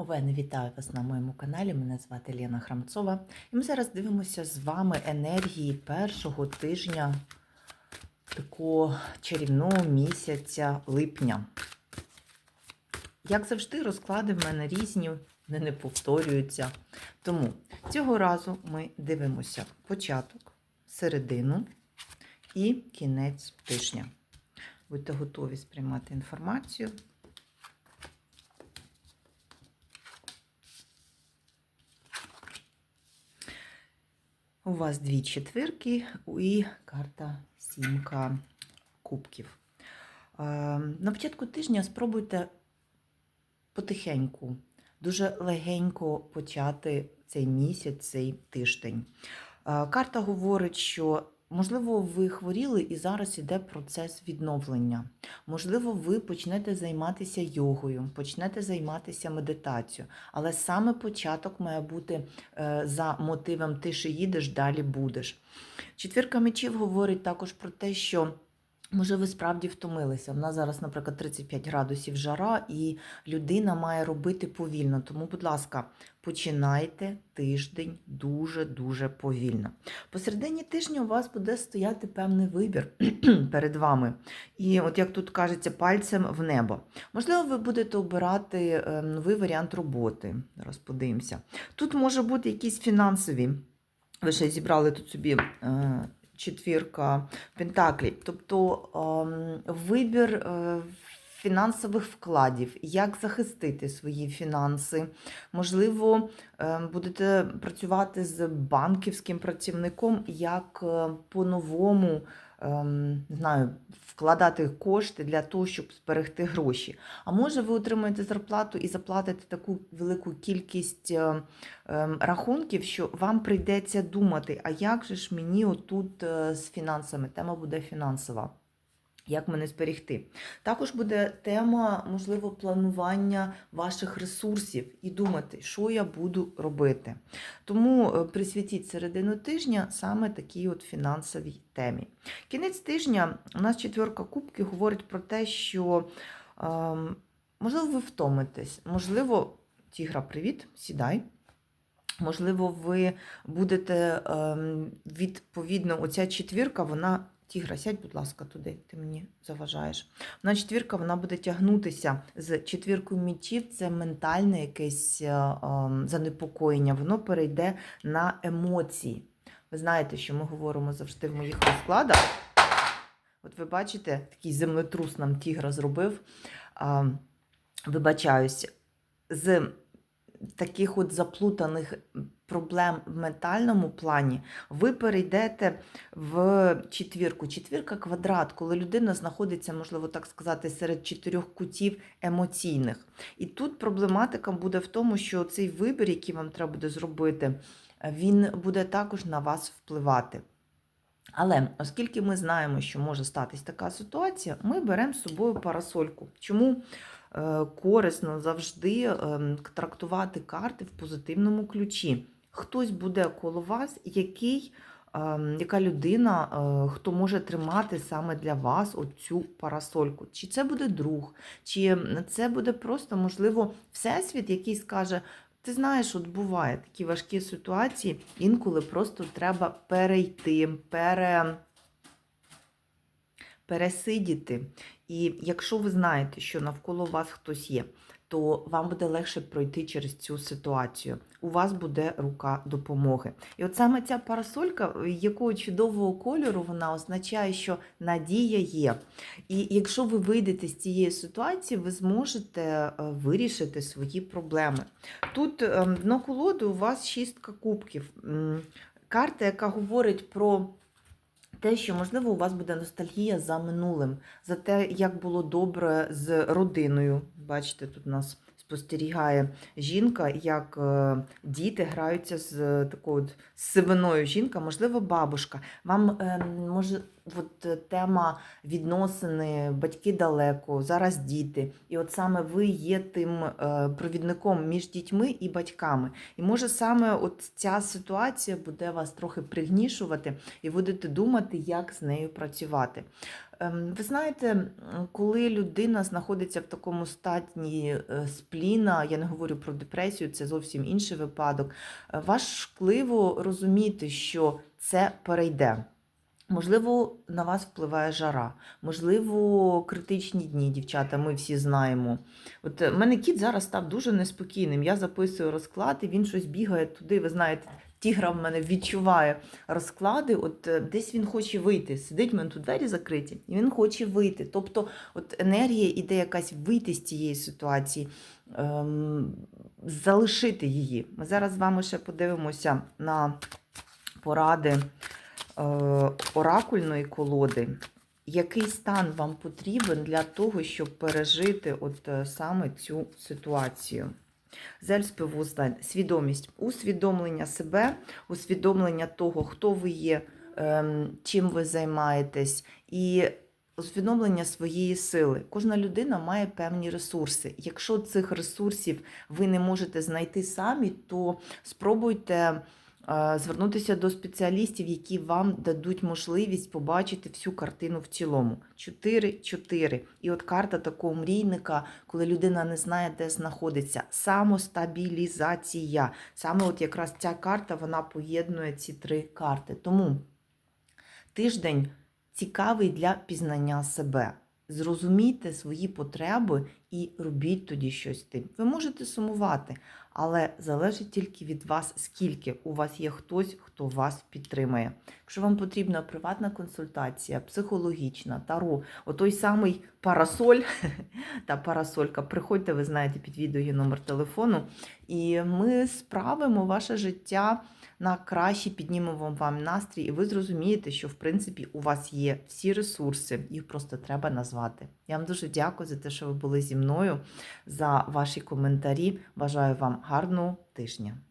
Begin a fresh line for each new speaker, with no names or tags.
Овени, вітаю вас на моєму каналі. Мене звати Лена Храмцова. І ми зараз дивимося з вами енергії першого тижня такого чарівного місяця липня. Як завжди, розклади в мене різні, вони не повторюються. Тому цього разу ми дивимося початок, середину і кінець тижня. Будьте готові сприймати інформацію. У вас дві четвірки і карта сімка кубків. Е, На початку тижня спробуйте потихеньку, дуже легенько почати цей місяць, цей тиждень. Е, Карта говорить, що можливо ви хворіли і зараз іде процес відновлення. Можливо, ви почнете займатися йогою, почнете займатися медитацією, але саме початок має бути е, за мотивом ти їдеш, далі будеш. Четвірка мечів говорить також про те, що. Може, ви справді втомилися. В нас зараз, наприклад, 35 градусів жара, і людина має робити повільно. Тому, будь ласка, починайте тиждень дуже-дуже повільно. Посередині тижня у вас буде стояти певний вибір перед вами. І от як тут кажеться, пальцем в небо. Можливо, ви будете обирати е, новий варіант роботи. Зараз подивимося. Тут може бути якісь фінансові. Ви ще зібрали тут собі. Четвірка Пентаклі. тобто ем, вибір е, фінансових вкладів, як захистити свої фінанси. Можливо, ем, будете працювати з банківським працівником, як е, по-новому не знаю, вкладати кошти для того, щоб зберегти гроші. А може, ви отримаєте зарплату і заплатите таку велику кількість е, ем, рахунків, що вам прийдеться думати, а як же ж мені отут е, з фінансами? Тема буде фінансова. Як мене зберегти? Також буде тема, можливо, планування ваших ресурсів і думати, що я буду робити. Тому е, присвятіть середину тижня саме такій от фінансовій темі. Кінець тижня у нас четверка кубки говорить про те, що ем, можливо ви втомитесь, можливо, тігра, привіт, сідай. Можливо, ви будете ем, відповідно, оця четвірка, вона. Тігра, сядь, будь ласка, туди, ти мені заважаєш. Вона четвірка, вона буде тягнутися з четвіркою мічів, це ментальне якесь е, ем, занепокоєння, воно перейде на емоції. Ви знаєте, що ми говоримо завжди в моїх розкладах. От ви бачите, такий землетрус нам тігра зробив. Вибачаюсь, з таких от заплутаних проблем в ментальному плані, ви перейдете в четвірку. Четвірка квадрат, коли людина знаходиться, можливо так сказати, серед чотирьох кутів емоційних. І тут проблематика буде в тому, що цей вибір, який вам треба буде зробити, він буде також на вас впливати. Але оскільки ми знаємо, що може статись така ситуація, ми беремо з собою парасольку. Чому корисно завжди е, трактувати карти в позитивному ключі? Хтось буде коло вас, який, е, яка людина, е, хто може тримати саме для вас оцю парасольку. Чи це буде друг, чи це буде просто, можливо, всесвіт, який скаже. Ти знаєш, от буває такі важкі ситуації, інколи просто треба перейти, пере... пересидіти. І якщо ви знаєте, що навколо вас хтось є, то вам буде легше пройти через цю ситуацію. У вас буде рука допомоги. І от саме ця парасолька, якого чудового кольору, вона означає, що надія є. І якщо ви вийдете з цієї ситуації, ви зможете е, вирішити свої проблеми. Тут ем, на колоди у вас шістка кубків. Карта, яка говорить про те, що, можливо, у вас буде ностальгія за минулим, за те, як було добре з родиною. Бачите, тут у нас спостерігає жінка, як е, діти граються з такою сивиною жінка, можливо, бабушка. Вам е, може от е, тема відносини, батьки далеко, зараз діти. І от саме ви є тим е, провідником між дітьми і батьками. І може саме от ця ситуація буде вас трохи пригнішувати, і будете думати, як з нею працювати. Ем, Ви знаєте, коли людина знаходиться в такому статні е, спліна, я не говорю про депресію, це зовсім інший випадок. е, Важливо розуміти, що це перейде. Можливо, на вас впливає жара, можливо, критичні дні, дівчата, ми всі знаємо. От е, в мене кіт зараз став дуже неспокійним. Я записую розклад, і він щось бігає туди. Ви знаєте, тігра в мене відчуває розклади. От е, десь він хоче вийти. Сидить в мене тут двері закриті, і він хоче вийти. Тобто, от енергія іде якась вийти з цієї ситуації, ем, залишити її. Ми зараз з вами ще подивимося на поради е, оракульної колоди. Який стан вам потрібен для того, щоб пережити от е, саме цю ситуацію? Зельспівуздань, свідомість, усвідомлення себе, усвідомлення того, хто ви є, ем, чим ви займаєтесь, і усвідомлення своєї сили. Кожна людина має певні ресурси. Якщо цих ресурсів ви не можете знайти самі, то спробуйте звернутися до спеціалістів, які вам дадуть можливість побачити всю картину в цілому. 4-4. І от карта такого мрійника, коли людина не знає, де знаходиться. Самостабілізація. Саме от якраз ця карта вона поєднує ці три карти. Тому тиждень цікавий для пізнання себе. Зрозумійте свої потреби і робіть тоді щось тим. Ви можете сумувати, але залежить тільки від вас, скільки у вас є хтось, хто вас підтримає. Якщо вам потрібна приватна консультація, психологічна, таро, отой самий парасоль та парасолька, приходьте, ви знаєте, під відео є номер телефону, і ми справимо ваше життя на краще, піднімемо вам настрій, і ви зрозумієте, що в принципі у вас є всі ресурси, їх просто треба назвати. Я вам дуже дякую за те, що ви були зі мною, за ваші коментарі. Бажаю вам гарного тижня.